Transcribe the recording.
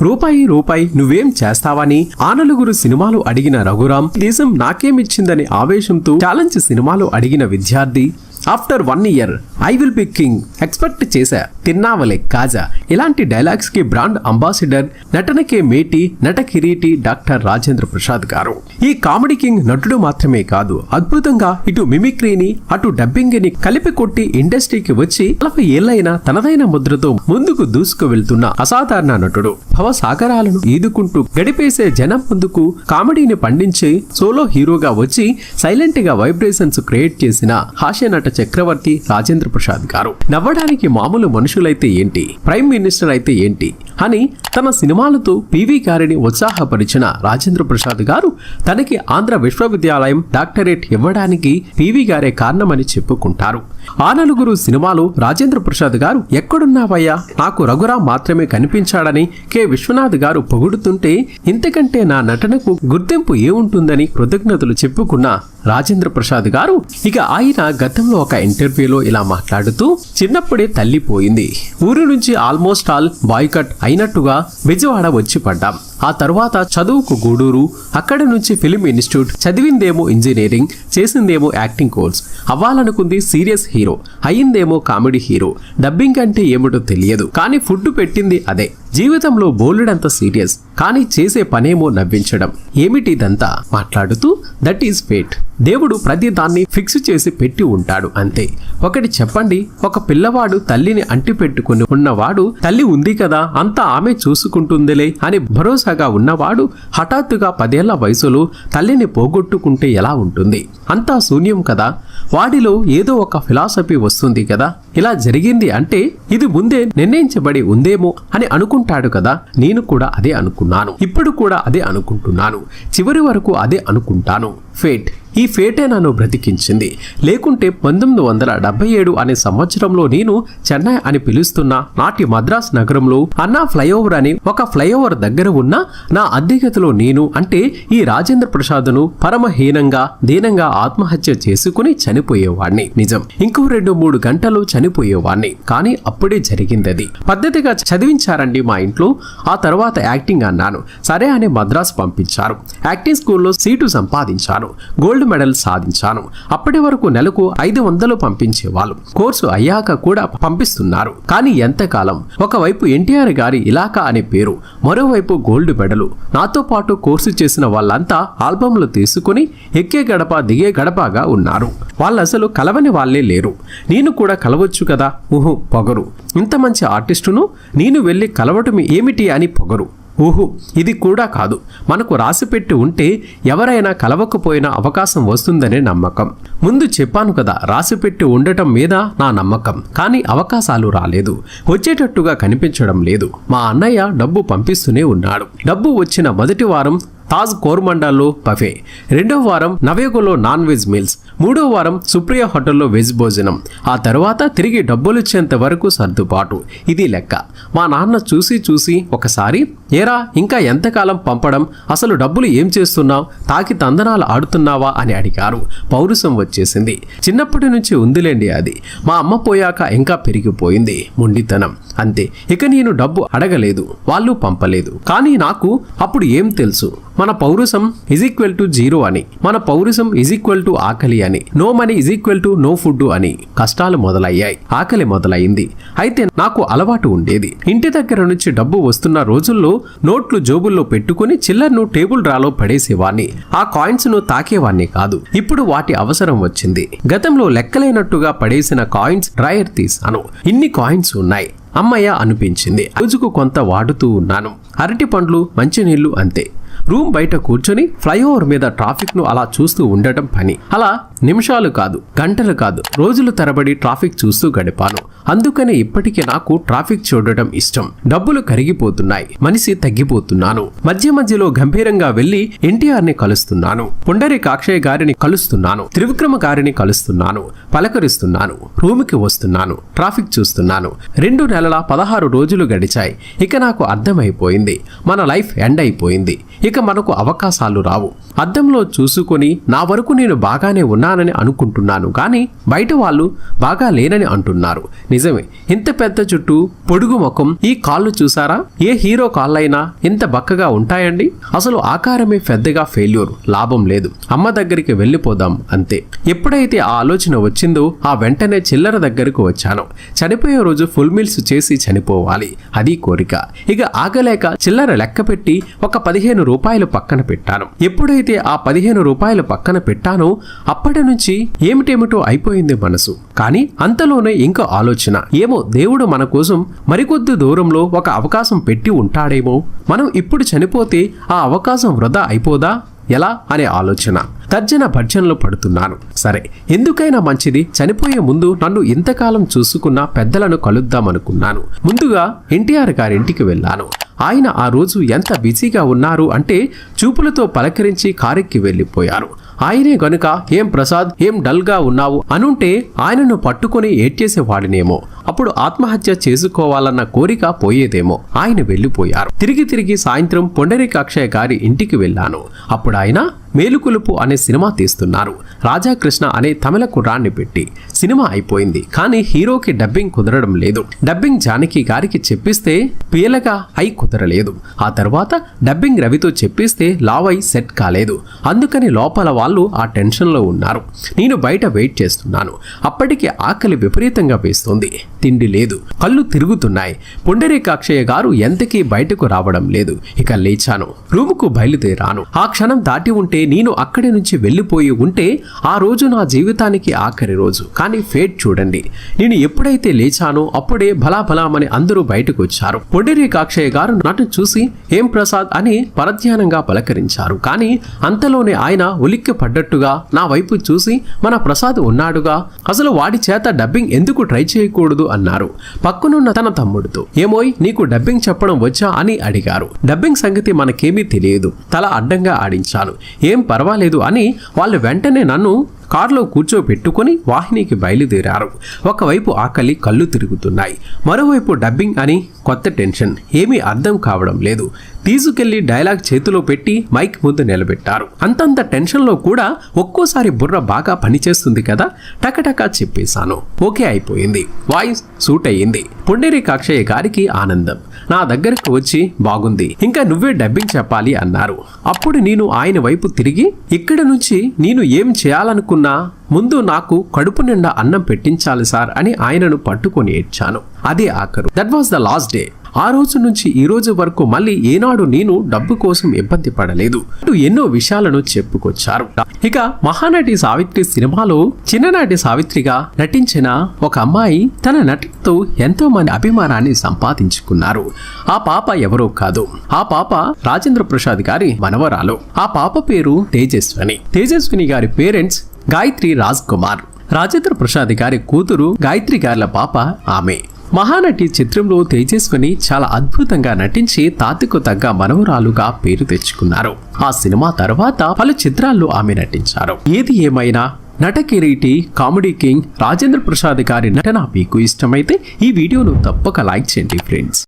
రూపాయి రూపాయి నువ్వేం చేస్తావని ఆనలుగురు సినిమాలు అడిగిన రఘురాం దేశం నాకేమిచ్చిందని ఆవేశంతో ఛాలెంజ్ సినిమాలు అడిగిన విద్యార్థి after one year I will be king expect చేశా. తిన్నావలే కాజా. ఇలాంటి డైలాగ్స్కి బ్రాండ్ అంబాసిడర్ నటనకే మేటి నట కిరీటి డాక్టర్ రాజేంద్ర ప్రసాద్ గారు. ఈ కామెడీ కింగ్ నటుడు మాత్రమే కాదు అద్భుతంగా ఇటు మిమిక్రీని అటు డబ్బింగ్ని కలిపి కొట్టి ఇండస్ట్రీకి వచ్చి నలభై ఏళ్ళైన తనదైన ముద్రతో ముందుకు దూసుకు వెళ్తున్న అసాధారణ నటుడు. భవసాగరాలను ఈదుకుంటూ గడిపేసే జనం ముందుకు కామెడీని పండించి సోలో హీరోగా వచ్చి సైలెంట్గా వైబ్రేషన్స్ క్రియేట్ చేసిన హాస్య నట చక్రవర్తి రాజేంద్ర ప్రసాద్ గారు. నవ్వడానికి మామూలు మనుషులైతే ఏంటి? ప్రైమ్ మినిస్టర్ అయితే ఏంటి? అని తన సినిమాలతో పివి గారిని ఉత్సాహపరిచిన రాజేంద్ర ప్రసాద్ గారు తనకి ఆంధ్ర విశ్వవిద్యాలయం డాక్టరేట్ ఇవ్వడానికి పివి గారే కారణమని చెప్పుకుంటారు. ఆ నలుగురు సినిమాలు రాజేంద్ర ప్రసాద్ గారు ఎక్కడున్నావయ్యా? నాకు రఘురామ్ మాత్రమే కనిపించాడని కె. విశ్వనాథ్ గారు పొగుడుతుంటే ఇంతకంటే నా నటనకు గుర్తింపు ఏముంటుందని కృతజ్ఞతలు చెప్పుకున్న రాజేంద్ర ప్రసాద్ గారు ఇక ఆయన గతంలో ఒక ఇంటర్వ్యూలో ఇలా మాట్లాడుతూ చిన్నప్పుడే తల్లి పోయింది. ఊరి నుంచి ఆల్మోస్ట్ ఆల్ బాయ్కట్ అయినట్టుగా విజయవాడ వచ్చి పడ్డాం. ఆ తర్వాత చదువుకు గూడూరు అక్కడి నుంచి ఫిలిం ఇన్స్టిట్యూట్ చదివిందేమో ఇంజనీరింగ్ చేసిందేమో యాక్టింగ్ కోర్స్. అవ్వాలనుకుంది సీరియస్ హీరో. అయ్యిందేమో కామెడీ హీరో. డబ్బింగ్ అంటే ఏమిటో తెలియదు. కానీ ఫుడ్ పెట్టింది అదే. జీవితంలో బోలెడంత సీరియస్. కానీ చేసే పనేమో నవ్వించడం. ఏమిటిదంతా? మాట్లాడుతూ దట్ ఈస్ ఫేట్. దేవుడు ప్రతి దాన్ని ఫిక్స్ చేసి పెట్టి ఉంటాడు అంతే. ఒకటి చెప్పండి ఒక పిల్లవాడు తల్లిని అంటి పెట్టుకుని ఉన్నవాడు తల్లి ఉంది కదా అంతా ఆమె చూసుకుంటుందిలే అని భరోసాగా ఉన్నవాడు హఠాత్తుగా పదేళ్ళ వయసులో తల్లిని పోగొట్టుకుంటే ఎలా ఉంటుంది? అంతా శూన్యం కదా? వాడిలో ఏదో ఒక ఫిలాసఫీ వస్తుంది కదా? ఇలా జరిగింది అంటే ఇది ముందే నిర్ణయించబడి ఉందేమో అని అనుకుంటాడు కదా? నేను కూడా అదే అనుకున్నాను. ఇప్పుడు కూడా అదే అనుకుంటున్నాను. చివరి వరకు అదే అనుకుంటాను. ఫేట్ ఈ ఫేటే నన్ను బ్రతికించింది. లేకుంటే పంతొమ్మిది వందల డెబ్బై ఏడు అనే సంవత్సరంలో నేను చెన్నై అని పిలుస్తున్న నాటి మద్రాస్ నగరంలో అన్నా ఫ్లైఓవర్ అని ఒక ఫ్లైఓవర్ దగ్గర ఉన్న నా అద్దెగతిలో నేను అంటే ఈ రాజేంద్ర ప్రసాద్ను పరమహీనంగా దీనంగా ఆత్మహత్య చేసుకుని చనిపోయేవాడిని నిజం. ఇంకో రెండు మూడు గంటలు చనిపోయేవాడిని కానీ అప్పుడే జరిగిందది. పద్ధతిగా చదివించారండి మా ఇంట్లో. ఆ తర్వాత యాక్టింగ్ అన్నాను. సరే అని మద్రాస్ పంపించారు. యాక్టింగ్ స్కూల్లో సీటు సంపాదించాను. గోల్డ్ మెడల్ సాధించాను. అప్పటి వరకు నెలకు ఐదు వందలు పంపించేవాళ్ళు. కోర్సు అయ్యాక కూడా పంపిస్తున్నారు. కానీ ఎంతకాలం? ఒకవైపు ఎన్టీఆర్ గారి ఇలాకా అనే పేరు మరోవైపు గోల్డ్ మెడలు. నాతో పాటు కోర్సు చేసిన వాళ్ళంతా ఆల్బమ్లు తీసుకుని ఎక్కే గడప దిగే గడపగా ఉన్నారు. వాళ్ళు అసలు కలవని వాళ్ళే లేరు. నేను కూడా కలవచ్చు కదా? ఊహు పొగరు. ఇంత మంచి ఆర్టిస్టును నేను వెళ్ళి కలవటం ఏమిటి అని పొగరు. ఊహు ఇది కూడా కాదు. మనకు రాసిపెట్టి ఉంటే ఎవరైనా కలవకపోయినా అవకాశం వస్తుందనే నమ్మకం. ముందు చెప్పాను కదా రాసిపెట్టి ఉండటం మీద నా నమ్మకం. కానీ అవకాశాలు రాలేదు. వచ్చేటట్టుగా కనిపించడం లేదు. మా అన్నయ్య డబ్బు పంపిస్తూనే ఉన్నాడు. డబ్బు వచ్చిన మొదటి వారం తాజ్ కోర్మండాల్లో పఫే. రెండో వారం నవేగోలో నాన్ వెజ్ మీల్స్. మూడో వారం సుప్రియ హోటల్లో వెజ్ భోజనం. ఆ తర్వాత తిరిగి డబ్బులిచ్చేంత వరకు సర్దుబాటు. ఇది లెక్క. మా నాన్న చూసి చూసి ఒకసారి ఏరా ఇంకా ఎంతకాలం పంపడం? అసలు డబ్బులు ఏం చేస్తున్నావు? తాకి తందనాలు ఆడుతున్నావా? అని అడిగారు. పౌరుషం వచ్చేసింది. చిన్నప్పటి నుంచి ఉందిలేండి అది. మా అమ్మ పోయాక ఇంకా పెరిగిపోయింది. మొండితనం. అంతే. ఇక నేను డబ్బు అడగలేదు. వాళ్ళు పంపలేదు. కానీ నాకు అప్పుడు ఏం తెలుసు? మన పౌరుషం ఇజ్ ఈక్వల్ టు జీరో అని మన పౌరుషం ఇజ్ ఈక్వల్ టు ఆకలి అని no money is equal to no food అని కష్టాలు మొదలయ్యాయి ఆకలి మొదలైంది అయితే నాకు అలవాటు ఉండేది. ఇంటి దగ్గర నుంచి డబ్బు వస్తున్న రోజుల్లో నోట్లు జోబుల్లో పెట్టుకుని చిల్లర్ను టేబుల్ డ్రాలో పడేసేవాణ్ణి. ఆ కాయిన్స్ను తాకేవాణ్ణి కాదు. ఇప్పుడు వాటి అవసరం వచ్చింది. గతంలో లెక్కలేనట్టుగా పడేసిన కాయిన్స్ డ్రాయర్ తీసాను ఇన్ని కాయిన్స్ ఉన్నాయి. అమ్మయ్య అనిపించింది. రోజుకు కొంత వాడుతూ ఉన్నాను. అరటి పండ్లు మంచినీళ్ళు అంతే. రూమ్ బయట కూర్చొని ఫ్లైఓవర్ మీద ట్రాఫిక్ను అలా చూస్తూ ఉండటం పని. అలా నిమిషాలు కాదు గంటలు కాదు రోజులు తరబడి ట్రాఫిక్ చూస్తూ గడిపాను. అందుకనే ఇప్పటికీ నాకు ట్రాఫిక్ చూడటం ఇష్టం. డబ్బులు కరిగిపోతున్నాయి మనిషి తగ్గిపోతున్నాను. మధ్య మధ్యలో గంభీరంగా వెళ్ళి ఎన్టీఆర్ని కలుస్తున్నాను. పుండరి కాక్షయ్య గారిని కలుస్తున్నాను. త్రివిక్రమ గారిని కలుస్తున్నాను. పలకరిస్తున్నాను. రూమ్కి వస్తున్నాను. ట్రాఫిక్ చూస్తున్నాను. రెండు నెలల పదహారు రోజులు గడిచాయి. ఇక నాకు అర్థమైపోయింది. మన లైఫ్ ఎండ్ అయిపోయింది. ఇక మనకు అవకాశాలు రావు. అద్దంలో చూసుకొని నా వరకు నేను బాగానే ఉన్నా ఉన్నానని అనుకుంటున్నాను. కానీ బయట వాళ్ళు బాగా లేనని అంటున్నారు. నిజమే. ఇంత పెద్ద చుట్టూ పొడుగు ముఖం ఈ కాళ్ళు చూసారా? ఏ హీరో కాళ్ళైనా ఇంత బక్కగా ఉంటాయండి? అసలు ఆకారమే పెద్దగా ఫెయిల్యూర్ లాభం లేదు. అమ్మ దగ్గరికి వెళ్ళిపోదాం అంతే. ఎప్పుడైతే ఆ ఆలోచన వచ్చిందో ఆ వెంటనే చిల్లర దగ్గరకు వచ్చాను. చనిపోయే రోజు ఫుల్ మీల్స్ చేసి చనిపోవాలి. అది కోరిక. ఇక ఆగలేక చిల్లర లెక్క పెట్టి ఒక పదిహేను రూపాయలు పక్కన పెట్టాను. ఎప్పుడైతే ఆ పదిహేను రూపాయలు పక్కన పెట్టానో అప్పటి నుంచి ఏమిటేమిటో అయిపోయింది మనసు. కానీ అంతలోనే ఇంకా ఆలోచన. ఏమో దేవుడు మన కోసం మరికొద్ది దూరంలో ఒక అవకాశం పెట్టి ఉంటాడేమో. మనం ఇప్పుడు చనిపోతే ఆ అవకాశం వృధా అయిపోదా? ఎలా? అనే ఆలోచన. తర్జన భర్జనలో పడుతున్నాను. సరే ఎందుకైనా మంచిది. చనిపోయే ముందు నన్ను ఇంతకాలం చూసుకున్న పెద్దలను కలుద్దామనుకున్నాను. ముందుగా ఎన్టీఆర్ గారింటికి వెళ్ళాను. ఆయన ఆ రోజు ఎంత బిజీగా ఉన్నారు అంటే చూపులతో పలకరించి కారెక్కి వెళ్ళిపోయారు. ఆయనే గనుక ఏం ప్రసాద్ ఏం డల్గా ఉన్నావు? అనుంటే ఆయనను పట్టుకొని ఏడ్చేసేవాడినేమో. అప్పుడు ఆత్మహత్య చేసుకోవాలన్న కోరిక పోయేదేమో. ఆయన వెళ్ళిపోయారు. తిరిగి తిరిగి సాయంత్రం పొండరీకాక్షయ్య గారి ఇంటికి వెళ్ళాను. అప్పుడు ఆయన మేలుకొలుపు అనే సినిమా తీస్తున్నారు. రాజాకృష్ణ అనే తమిళ కుర్రాన్ని పెట్టి. సినిమా అయిపోయింది. కానీ హీరోకి డబ్బింగ్ కుదరడం లేదు. డబ్బింగ్ జానకి గారికి చెప్పిస్తే పీలగా అయి కుదరలేదు ఆ తర్వాత డబ్బింగ్ రవితో చెప్పిస్తే లావై సెట్ కాలేదు. అందుకని లోపల వాళ్ళు ఆ టెన్షన్లో ఉన్నారు. నేను బయట వెయిట్ చేస్తున్నాను. అప్పటికి ఆకలి విపరీతంగా వేస్తుంది. తిండి లేదు. కళ్ళు తిరుగుతున్నాయి. పుండరీకాక్షయ్య గారు ఎంతకీ బయటకు రావడం లేదు. ఇక లేచాను. రూముకు బయలుదేరాను. ఆ క్షణం దాటి ఉంటే నేను అక్కడి నుంచి వెళ్ళిపోయి ఉంటే ఆ రోజు నా జీవితానికి ఆఖరి రోజు. కానీ ఫేట్ చూడండి. నేను ఎప్పుడైతే లేచానో అప్పుడే బలాబలామని అందరూ బయటకు వచ్చారు. పొండరీకాక్షయ్య గారు నటు చూసి హేమ్ ప్రసాద్ అని పరధ్యానంగా పలకరించారు. కానీ అంతలోనే ఆయన ఉలిక్కి పడ్డట్టుగా నా వైపు చూసి మన ప్రసాద్ ఉన్నాడుగా అసలు వాడి చేత డబ్బింగ్ ఎందుకు ట్రై చేయకూడదు అన్నారు. పక్కనున్న తన తమ్ముడితో ఏమోయ్ నీకు డబ్బింగ్ చెప్పడం వచ్చా అని అడిగారు. డబ్బింగ్ సంగతి మనకేమీ తెలియదు. తల అడ్డంగా ఆడించాను. ఏం పర్వాలేదు అని వాళ్ళు వెంటనే నన్ను కారులో కూర్చోపెట్టుకుని వాహినికి బయలుదేరారు. ఒకవైపు ఆకలి కళ్ళు తిరుగుతున్నాయి. మరోవైపు డబ్బింగ్ అని కొత్త టెన్షన్. ఏమీ అర్థం కావడం లేదు. తీసుకెళ్ళి డైలాగ్ చేతిలో పెట్టి మైక్ ముందు నిలబెట్టారు. అంతంత టెన్షన్లో కూడా ఒక్కోసారి బుర్ర బాగా పనిచేస్తుంది కదా? టకటకా చెప్పేశాను. ఓకే అయిపోయింది. వాయిస్ సూట్ అయ్యింది. పుండేరి కాక్షయ్య గారికి ఆనందం. నా దగ్గరకు వచ్చి బాగుంది. ఇంకా నువ్వే డబ్బింగ్ చెప్పాలి అన్నారు. అప్పుడు నేను ఆయన వైపు తిరిగి ఇక్కడ నుంచి నేను ఏం చేయాలనుకున్నా? ముందు నాకు కడుపు నిండా అన్నం పెట్టించాలి సార్ అని ఆయనను పట్టుకొని ఏడ్చాను. అదే ఆఖరు. That was the last day ఆ రోజు నుంచి ఈ రోజు వరకు మళ్ళీ ఏనాడు నేను డబ్బు కోసం ఇబ్బంది పడలేదు. ఎన్నో విషయాలను చెప్పుకొచ్చారు. ఇక మహానటి సావిత్రి సినిమాలో చిన్ననాటి సావిత్రిగా నటించిన ఒక అమ్మాయి తన నటనతో ఎంతో మంది అభిమానాన్ని సంపాదించుకున్నారు. ఆ పాప ఎవరో కాదు. ఆ పాప రాజేంద్ర ప్రసాద్ గారి మనవరాలు. ఆ పాప పేరు తేజస్విని. తేజస్విని గారి పేరెంట్స్ గాయత్రి రాజ్ కుమార్ రాజేంద్ర ప్రసాద్ గారి కూతురు గాయత్రి గారిల పాప ఆమె. మహానటి చిత్రంలో తేజస్విని చాలా అద్భుతంగా నటించి తాతకు తగ్గ మనవరాలుగా పేరు తెచ్చుకున్నారు. ఆ సినిమా తర్వాత పలు చిత్రాల్లో ఆమె నటించారు. ఏది ఏమైనా నట కిరీటి కామెడీ కింగ్ రాజేంద్ర ప్రసాద్ గారి నటన మీకు ఇష్టమైతే ఈ వీడియోను తప్పక లైక్ చేయండి ఫ్రెండ్స్.